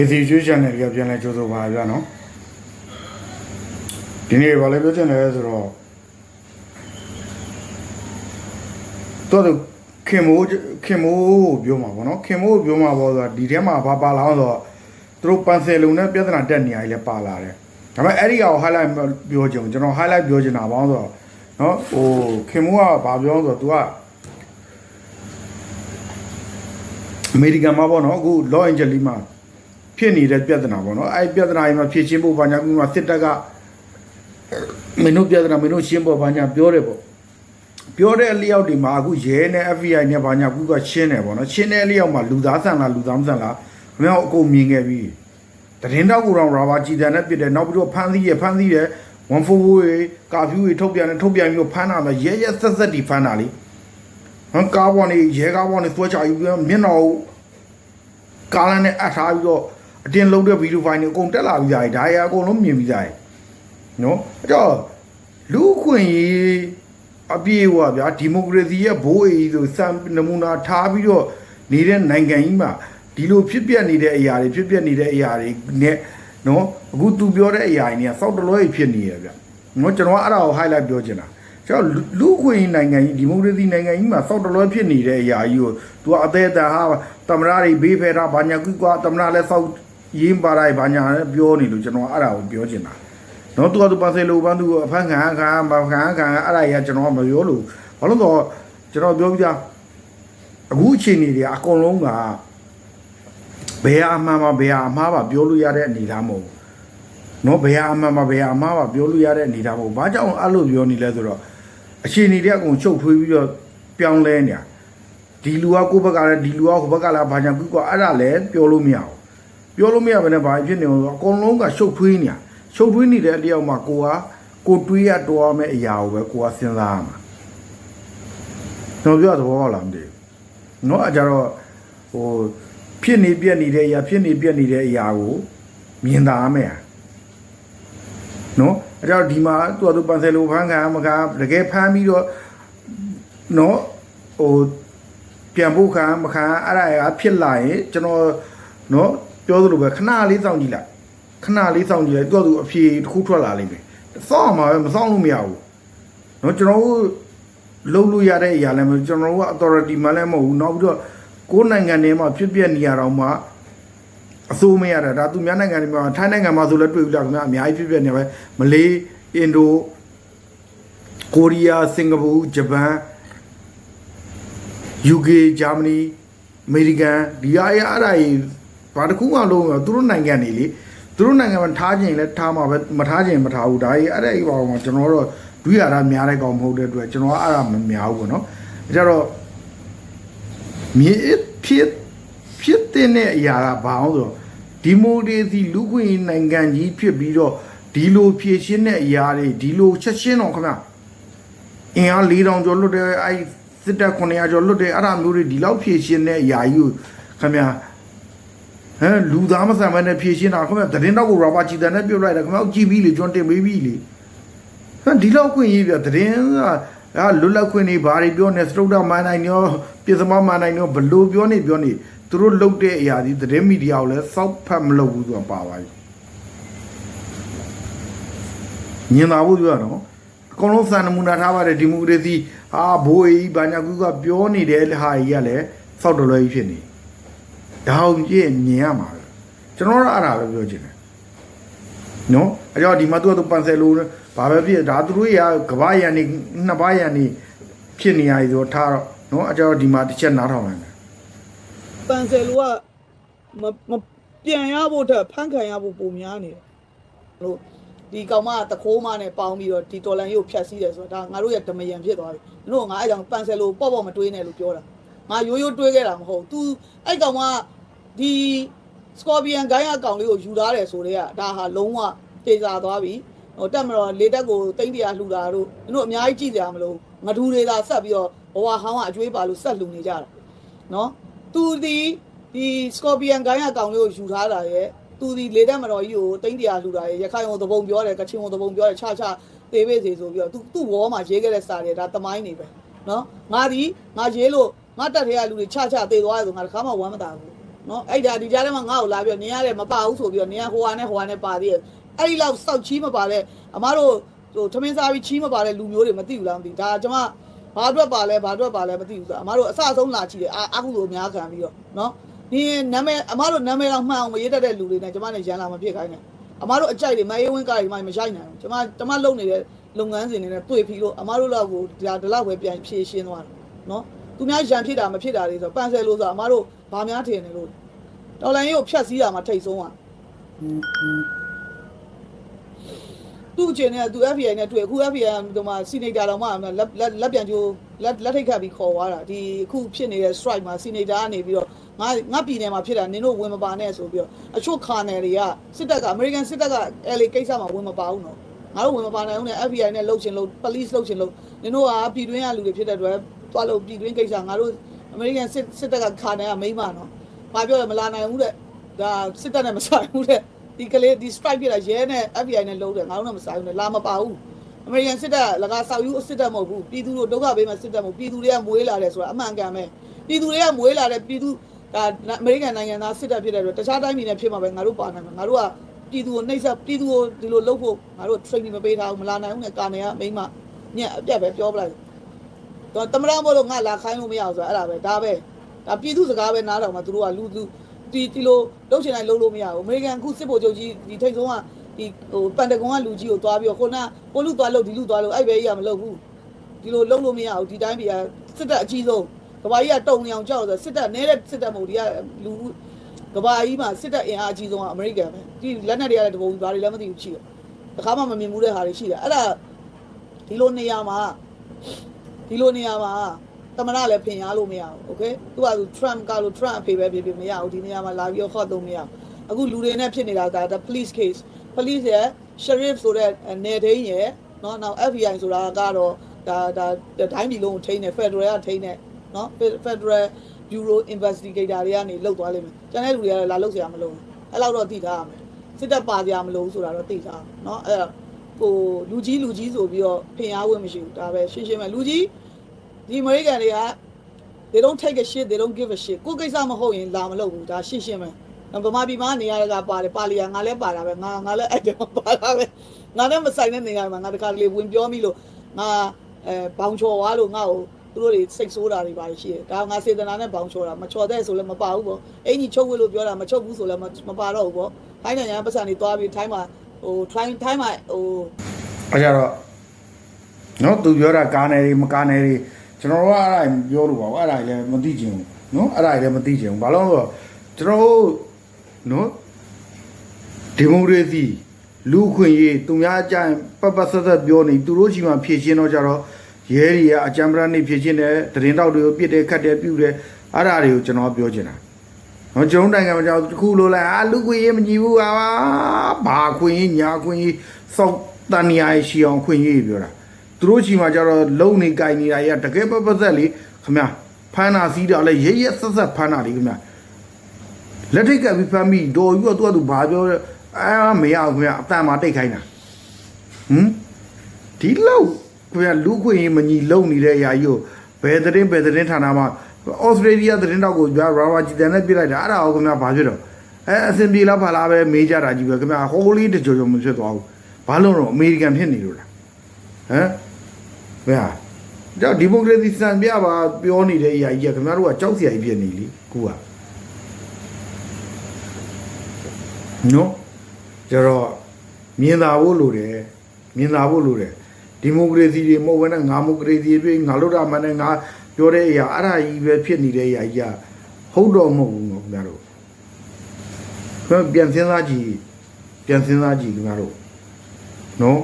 ကေစီကျွေးချန်နယ်ကပြန်လဲကြိုးဆိုပါဗျာနော်ဒီနေ့ဘာလဲပြောချင်လဲဆိုတော့တော်တော်ခင်မိုးခင်မိုးကိုပြောမှာပေါ့နော်ခင်မိုးကိုပြောမှာပေါ့ဆိုတော့ဒီထဲမှာဘာပါလာအောင်ဆိုတော့သူတို့ပန်ဆယ်လုံနဲ့ပြဿနာတက်နေရည်လဲပါလာတယ်ဒါပေမဲ့အဲ့ဒီကောင် highlight ပြောချင်ကျွန်တော် highlight ပြောချင်တာပေါ့ဆိုတော့နော်ဟိုခင်မိုးကဘာပြောဆိုတော့ तू ကအမေရိကန်မှာပေါ့နော်အခု law angeles မှာ ဖြစ်နေတဲ့ပြဿနာပေါ့နော်အဲ့ပြဿနာကြီးမှာဖြည့်ချင်းဖို့ဘာညာကူမှာစစ်တပ်ကမင်းတို့ပြဿနာမင်းတို့ရှင်းဖို့ဘာညာပြောတယ်ပေါ့ပြောတဲ့အလျောက်ဒီမှာအခုရဲနဲ့ FBI နဲ့ဘာညာကူကရှင်းတယ်ပေါ့နော်ရှင်းတဲ့အလျောက်မှာလူသားဆန်လားလူသားမဆန်လားခင်ဗျားတို့အကုန်မြင်ခဲ့ပြီတရင်တော့ကိုတော့ရာဘာကြည်တန်နဲ့ပြစ်တယ်နောက်ပြီးတော့ဖမ်းသီးရဖမ်းသီးရ144ရေကာဖြူရေထုတ်ပြန်တယ်ထုတ်ပြန်ပြီးတော့ဖမ်းတာပဲရဲရဲဆက်ဆက်ဒီဖမ်းတာလေဟမ်ကားပေါ်နေရဲကားပေါ်နေသွဲချယူပြီးမျက်နှာကိုကားလမ်းနဲ့အပ်ထားပြီးတော့ အတင်းလုံးတဲ့ဗီဒီယိုဖိုင်တွေအကုန်တက်လာပြီးသားကြီးဒါရအကုန်လုံးမြင်ပြီးသားကြီးနော်အဲ့တော့လူခွင့်ရေးအပြည့်ဝဗျာဒီမိုကရေစီရဲ့ဘိုးအေးဆိုစံနမူနာထားပြီးတော့နေတဲ့နိုင်ငံကြီးမှာဒီလိုဖြစ်ပျက်နေတဲ့အရာတွေဖြစ်ပျက်နေတဲ့အရာတွေနဲ့နော်အခုသူပြောတဲ့အရာတွေကစောက်တလွဲဖြစ်နေရဗျာနော်ကျွန်တော်အဲ့ဒါကို highlight ပြောချင်တာကျွန်တော်လူခွင့်နိုင်ငံကြီးဒီမိုကရေစီနိုင်ငံကြီးမှာစောက်တလွဲဖြစ်နေတဲ့အရာကြီးကို तू အသေးတာဟာတမရတွေဘေးဖယ်တာဘာညာကွီကွာတမရလည်းစောက် ရင်းပါတိုင်းဘာညာလည်းပြောနေလို့ကျွန်တော်အဲ့ဒါကိုပြောချင်တာနော်သူကသူပါစေလိုပန်းသူအဖန်ခံခံမခံခံအဲ့ဒါကြီးကကျွန်တော်ကမပြောလို့ဘာလို့တော့ကျွန်တော်ပြောပြတာအခုအချိန်တွေကအကုန်လုံးကဘယ်အမှန်ပါဘယ်အမှားပါပြောလို့ရတဲ့အနေလားမဟုတ်ဘူးနော်ဘယ်အမှန်ပါဘယ်အမှားပါပြောလို့ရတဲ့အနေလားမဟုတ်ဘူးဘာကြောင့်အဲ့လိုပြောနေလဲဆိုတော့အချိန်တွေတဲ့အကုန်ချုပ်ထွေးပြီးတော့ပြောင်းလဲနေတာဒီလူကကိုယ့်ဘက်ကလည်းဒီလူကဟိုဘက်ကလည်းဘာကြောင့်ကွကွအဲ့ဒါလည်းပြောလို့မရဘူး ပြောလို့မရဘဲနဲ့ဘာဖြစ်နေလဲဆိုတော့အကုန်လုံးကရှုပ်ထွေးနေတာ ရှုပ်ထွေးနေတဲ့အလျောက်မှာကိုကကိုတွေးရတော်ရမယ့်အရာကိုပဲကိုကစဉ်းစားရမှာကျွန်တော်ပြောသဘောပေါက်လားမသိဘူးเนาะအကြတော့ဟိုဖြစ်နေပြက်နေတဲ့အရာဖြစ်နေပြက်နေတဲ့အရာကိုမြင်သာရမယ်เนาะအကြတော့ဒီမှာသူကသူပန်ဆယ်လိုဖမ်းခံမကတကယ်ဖမ်းပြီးတော့เนาะဟိုပြန်ဖို့ခံမခံအဲ့ဒါရဖြစ်လာရင်ကျွန်တော်เนาะ ပြောသလိုပဲခဏလေးစောင့်ကြည့်လိုက် ခဏလေးစောင့်ကြည့်လိုက်သူ့အတူအဖြေတစ်ခုထွက်လာလိမ့်မယ်စောင့်အောင်မှာပဲမစောင့်လို့မရဘူးเนาะကျွန်တော်တို့လုံးလို့ရတဲ့အရာလည်းမဟုတ်ကျွန်တော်တို့က authority မှလည်းမဟုတ်ဘူးနောက်ပြီးတော့ကိုယ်နိုင်ငံထဲမှာဖြစ်ပျက်နေရတော့မှအစိုးမရတာဒါသူများနိုင်ငံတွေမှာထိုင်းနိုင်ငံမှာဆိုလည်းတွေ့ပြီလားခင်ဗျာအများကြီးဖြစ်ပျက်နေပဲမလေးအင်ဒိုကိုရီးယားစင်ကာပူဂျပန် UK ဂျာမနီအမေရိကန်ဒီအရာအဲ့ဒါကြီး ဘာတစ်ခုမှလုံးမသူတို့နိုင်ငံတွေလေသူတို့နိုင်ငံမှာထားခြင်းလဲထားမှာပဲမထားခြင်းမထားဘူးဒါကြီးအဲ့ဒါကြီးပါအောင်ကျွန်တော်တို့ဒွိရတာများတဲ့ကောင်မဟုတ်တဲ့အတွက်ကျွန်တော်ကအဲ့ဒါမများဘူးပေါ့နော်ဒါကြတော့မြေဖြစ်ဖြစ်တဲ့အရာကဘာအောင်ဆိုတော့ဒီမိုကရေစီလူ့ခွင့်ရေးနိုင်ငံကြီးဖြစ်ပြီးတော့ဒီလိုဖြည့်ရှင်းတဲ့အရာတွေဒီလိုချက်ရှင်းတော့ခင်ဗျအင်အား၄000ကျော်လွတ်တယ်အဲ့စစ်တပ်900ကျော်လွတ်တယ်အဲ့ဒါမျိုးတွေဒီလောက်ဖြည့်ရှင်းတဲ့အရာကြီးကိုခင်ဗျ ဟမ်လူသားမဆန်မနဲ့ဖြည့်ရှင်းတာခင်ဗျသတင်းတော့ကိုရာဘာချီတန်နဲ့ပြုတ်လိုက်တာခင်ဗျကြည်ပြီးလေကျွန်တော်တင်ပေးပြီးလေဟမ်ဒီလောက်ခွင့်ရေးပြသတင်းကအာလွတ်လပ်ခွင့်နေဘာတွေပြောနေစတုဒ္ဓမန်နိုင်ရောပြည်သမားမန်နိုင်ရောဘလို့ပြောနေပြောနေသူတို့လုတ်တဲ့အရာဒီသတင်းမီဒီယာကိုလည်းစောက်ဖတ်မလုပ်ဘူးဆိုတာပါပါပြီညင်သာဖို့ပြောရတော့အကုန်လုံးစံနမူနာထားပါတယ်ဒီမိုကရေစီဟာဘိုးကြီးဘာညာကူကပြောနေတဲ့ဟာကြီးကလည်းစောက်တော်လွယ်ကြီးဖြစ်နေ ဒါအောင်ကြည့်မြင်ရမှာပဲကျွန်တော်တို့အဲ့ဒါပဲပြောချင်တယ်နော်အကြောဒီမှာသူကသူပန်ဆယ်လိုဘာပဲဖြစ်ဒါသူတို့ရကဘာရန်နေနှစ်ပါးရန်နေဖြစ်နေရည်ဆိုထားတော့နော်အကြောဒီမှာတစ်ချက်နားထောင်လိုက်မယ်ပန်ဆယ်လိုကမမပြန်ရဖို့ထက်ဖန်ခံရဖို့ပုံများနေတယ်လို့ဒီကောင်မတခိုးမနဲ့ပေါင်းပြီးတော့ဒီတော်လန်ရုပ်ဖြတ်စည်းတယ်ဆိုတော့ဒါငါတို့ရဲ့ဓမယံဖြစ်သွားပြီ။တို့ကငါအဲ့ကြောင့်ပန်ဆယ်လိုပေါ့ပေါ့မတွေးနဲ့လို့ပြောတာ။ ငါရိုးရိုးတွေးခဲ့တာမဟုတ်ဘူး။ तू အဲ့ကောင်ကဒီစကော်ပီယန်ဂိုင်းအကောင်လေးကိုယူထားတယ်ဆိုတော့ဒါဟာလုံးဝတေစာသွားပြီ။ဟိုတက်မတော်လေတက်ကိုတိမ့်တရားလှူတာတို့တို့အများကြီးကြည့်ကြရမလို့ငထူတွေသာဆက်ပြီးတော့ဘဝဟောင်းကအကျွေးပါလို့ဆက်လှူနေကြတာ။နော်။ तू ဒီဒီစကော်ပီယန်ဂိုင်းအကောင်လေးကိုယူထားတာရဲ့သူဒီလေတက်မတော်ကြီးကိုတိမ့်တရားလှူတာရဲ့ရခိုင်ကိုသဘုံပြောတယ်ကချင်ကိုသဘုံပြောတယ်ခြားခြားသေးပေးစီဆိုပြီးတော့သူသူ့ဝေါ်မှာရေးခဲ့တဲ့စာတွေဒါတမိုင်းနေပဲနော်ငါဒီငါရေးလို့ ငါတက်ထဲကလူတွေခြားခြားသေးသွားတယ်ဆိုငါတခါမှဝမ်းမသာဘူးနော်အဲ့ဒါဒီကြားထဲမှာငါ့ကိုလာပြီးတော့နင်ရတယ်မပါဘူးဆိုပြီးတော့နင်ကဟိုဟာနဲ့ဟိုဟာနဲ့ပါသေးတယ်အဲ့ဒီလောက်စောက်ချီးမပါတဲ့အမားတို့ဟိုထမင်းစားပြီးချီးမပါတဲ့လူမျိုးတွေမသိဘူးလားမသိဘူးဒါကျွန်မဘာအတွက်ပါလဲဘာအတွက်ပါလဲမသိဘူးဆိုအမားတို့အစအဆုံးလာချီတယ်အာအခုလိုအများခံပြီးတော့နော်ဒီနာမည်အမားတို့နာမည်တော့မှန်အောင်မရေးတတ်တဲ့လူတွေနဲ့ကျွန်မနဲ့ရန်လာမဖြစ်ခိုင်းနဲ့အမားတို့အကြိုက်တွေမရေးဝင်းကားတွေမှမရိုက်နိုင်ဘူးကျွန်မကျွန်မလုံနေတဲ့လုပ်ငန်းစဉ်တွေနဲ့တွေ့ပြီးလို့အမားတို့လောက်ကိုဒါဒီလောက်ပဲပြန်ဖြည့်ရှင်းသွားတယ်နော် သူများရန်ဖြစ်တာမဖြစ်တာတွေဆိုပန်ဆယ်လို့ဆိုအမားတို့ဘာများထင်နေလို့တော်လိုင်းကြီးကိုဖြတ်စည်းတာမှထိတ်ဆုံးอ่ะသူ့အချင်းနဲ့သူ FBI နဲ့တွေ့အခု FBI ဒီမှာစီနီတာတော့မှလက်လက်လက်ပြန်ကျိုးလက်လက်ထိတ်ခတ်ပြီးခေါ်သွားတာဒီအခုဖြစ်နေတဲ့ strike မှာစီနီတာကနေပြီးတော့ငါငါပြည်နယ်မှာဖြစ်တာနင်တို့ဝင်မပါနဲ့ဆိုပြီးတော့အချို့ခါနယ်တွေကစစ်တပ်ကအမေရိကန်စစ်တပ်က LA ကိစ္စမှာဝင်မပါဘူးနော်ငါတို့ဝင်မပါနိုင်ဘူးနဲ့ FBI နဲ့လှုပ်ချင်လို့ police လှုပ်ချင်လို့နင်တို့ကပြည်တွင်းကလူတွေဖြစ်တဲ့အတွက် သွားလို့ပြည်တွင်းကိစ္စငါတို့အမေရိကန်စစ်စစ်တပ်ကခါနယ်ကမိမ့်မနော်ဘာပြောလဲမလာနိုင်ဘူးတဲ့ဒါစစ်တပ်နဲ့မဆိုင်ဘူးတဲ့ဒီကလေးဒီ strike ပြတာရဲနဲ့ FBI နဲ့လုံးတယ်ငါတို့တော့မဆိုင်ဘူးနဲ့လာမပါဘူးအမေရိကန်စစ်တပ်ကလကားဆောက်ယူစစ်တပ်မဟုတ်ဘူးပြည်သူတို့ဒုက္ခပေးမဲ့စစ်တပ်မဟုတ်ပြည်သူတွေကမွေးလာတယ်ဆိုတာအမှန်ကန်ပဲပြည်သူတွေကမွေးလာတဲ့ပြည်သူဒါအမေရိကန်နိုင်ငံသားစစ်တပ်ဖြစ်တဲ့အတွက်တခြားတိုင်းပြည်နဲ့ဖြစ်မှာပဲငါတို့ပါနိုင်မှာငါတို့ကပြည်သူကိုနှိပ်စက်ပြည်သူကိုဒီလိုလုပ်ဖို့ငါတို့ training မပေးထားဘူးမလာနိုင်ဘူးနဲ့ကာနေကမိမညက်အပြတ်ပဲပြောပလိုက် တော့တမရမို့လို့ငါလာခိုင်းလို့မရအောင်ဆိုတာအဲ့ဒါပဲဒါပဲဒါပြည်သူစကားပဲနားတော်မှာသူတို့ကလူလူဒီဒီလိုလှုပ်ချင်တိုင်းလှုပ်လို့မရဘူးအမေရိကန်အခုစစ်ဗိုလ်ချုပ်ကြီးဒီထိတ်ဆုံးကဒီဟိုပန်တဂွန်ကလူကြီးကိုသွားပြီးတော့ခုနကိုလူသွားလို့ဒီလူသွားလို့အဲ့ဘဲကြီးကမလုပ်ဘူးဒီလိုလှုပ်လို့မရဘူးဒီတိုင်းပြည်ကစစ်တပ်အကြီးဆုံးကဘာကြီးကတုံနေအောင်ကြောက်ဆိုစစ်တပ်နဲတဲ့စစ်တပ်မဟုတ်ဒီကလူကဘာကြီးမှာစစ်တပ်အင်အားအကြီးဆုံးကအမေရိကန်ပဲဒီလက်နက်တွေကလည်းတပုံဘာတွေလည်းမသိဘူးရှိတယ်တခါမှမမြင်ဘူးတဲ့ဟာတွေရှိတယ်အဲ့ဒါဒီလိုနေရာမှာ ဒီလိုနေရာမှာတမရလည်းဖင်ရလို့မရဘူးโอเคသူကသူ Trump ကလို့ Trump အဖေပဲဖြစ်ဖြစ်မရဘူးဒီနေရာမှာလာပြီးတော့ဟော့တော့မရဘူးအခုလူတွေနဲ့ဖြစ်နေတာကဒါ police case police ရဲ့ sheriff ဆိုတဲ့နယ်ထိန်းရဲ့เนาะနောက် FBI ဆိုတာကတော့ဒါဒါတိုင်းပြည်လုံးကိုထိန်းတယ် federal ကထိန်းတယ်เนาะ federal bureau investigator တွေကနေလောက်သွားလိမ့်မယ်ကျန်တဲ့လူတွေကလည်းလာလောက်เสียမလို့အဲ့လောက်တော့သိထားရမယ်စစ်တပ်ပါစရာမလိုဘူးဆိုတာတော့သိထားเนาะအဲ့ ဟိုလူကြီးလူကြီးဆိုပြီးတော့ဖင်အားဝင်မရှိဘူးဒါပဲရှင်းရှင်းပဲလူကြီးဒီအမေရိကန်တွေက they don't take a shit they don't give a shit ကိုယ်ကိစ္စမဟုတ်ရင်လာမလုပ်ဘူးဒါရှင်းရှင်းပဲဗမာပြည်မှာနေရတာပါတယ်ပါလီယာငါလည်းပါတာပဲငါငါလည်းအဲ့ဒါပါတာပဲငါလည်းမဆိုင်တဲ့နေရာမှာငါတခါတလေဝင်ပြောမိလို့ငါအဲဘောင်ချော်သွားလို့ငါ့ကိုသူတို့တွေစိတ်ဆိုးတာတွေပါရှိတယ်ဒါငါစေတနာနဲ့ဘောင်ချော်တာမချော်တဲ့ဆိုလည်းမပါဘူးပေါ့အင်ကြီးချုပ်ဝဲလို့ပြောတာမချုပ်ဘူးဆိုလည်းမပါတော့ဘူးပေါ့ထိုင်းနိုင်ငံပတ်စံတွေသွားပြီးထိုင်းမှာ ဟိုထိုင်းထိုင်းမှာဟိုအဲ့ကြတော့နော်သူပြောတာကားနယ်တွေမကားနယ်တွေကျွန်တော်တို့ကအဲ့ဒါပြောလို့ပါဘူးအဲ့ဒါလည်းမသိချင်ဘူးနော်အဲ့ဒါလည်းမသိချင်ဘူးဘာလို့လဲဆိုတော့ကျွန်တော်တို့နော်ဒီမိုကရေစီလူခွင့်ရေးသူများအကြမ်းပတ်ပတ်ဆက်ဆက်ပြောနေသူတို့ကြီးမှဖြည့်ရှင်းတော့ကြတော့ရဲတွေကအကြမ်းပရနေဖြည့်ရှင်းတယ်တရင်တောက်တွေကိုပြစ်တယ်ခတ်တယ်ပြုတ်တယ်အဲ့ဒါတွေကိုကျွန်တော်ပြောချင်တာ နော်ကျွန်တော်နိုင်ငံမှာကြောက်တစ်ခုလိုလိုက်အာလူခွေရေးမကြည့်ဘူးအာဘာခွင့်ရေးညာခွင့်ရေးစောက်တန်ညာရှိအောင်ခွင့်ရေးပြောတာသူတို့ချီမှာကျတော့လုံနေကြိုင်နေတာကြီးကတကယ်ပပသက်လေခမဖမ်းတာစီးတာလဲရဲရဲဆက်ဆက်ဖမ်းတာလေခမလက်ထိတ်ကပ်ပြီးဖမ်းပြီးဒေါ်ယူကသူကသူဘာပြောလဲအာမရဘူးခမအတန်မှာတိတ်ခိုင်းတာဟမ်ဒီလောက်ခမလူခွင့်ရေးမညီလုံနေတဲ့အရာကြီးကိုဘယ်သတင်းဘယ်သတင်းဌာနမှာ ဩစတြေးလျသတင်းတောက်ကိုပြရာဘာဂျီတန်နဲ့ပြလိုက်တာအဲ့ဒါကိုခမဘာဖြစ်တော့အဲအစင်ပြေလားဖလားပဲမေးကြတာကြီးပဲခမဟိုးလေးတကြောကြောမဖြစ်သွားဘူးဘာလို့တော့အမေရိကန်ဖြစ်နေလို့လားဟမ်ဘယ်ဟာကြောက်ဒီမိုကရေစီစံပြပါပြောနေတဲ့အရာကြီးကခင်ဗျားတို့ကကြောက်စရာကြီးဖြစ်နေလीကူကနော်ကျတော့မြင်သာဖို့လိုတယ်မြင်သာဖို့လိုတယ်ဒီမိုကရေစီတွေမဟုတ်ဘဲနဲ့ငါမိုကရေစီတွေငါလို့တာမှန်းနဲ့ငါ ပြောတဲ့အရာအဲ့ဒါကြီးပဲဖြစ်နေတဲ့အရာကြီးကဟုတ်တော့မဟုတ်ဘူးနော်ခင်ဗျားတို့ခင်ဗျားပြန်စဉ်းစားကြည့်ပြန်စဉ်းစားကြည့်ခင်ဗျားတို့နော်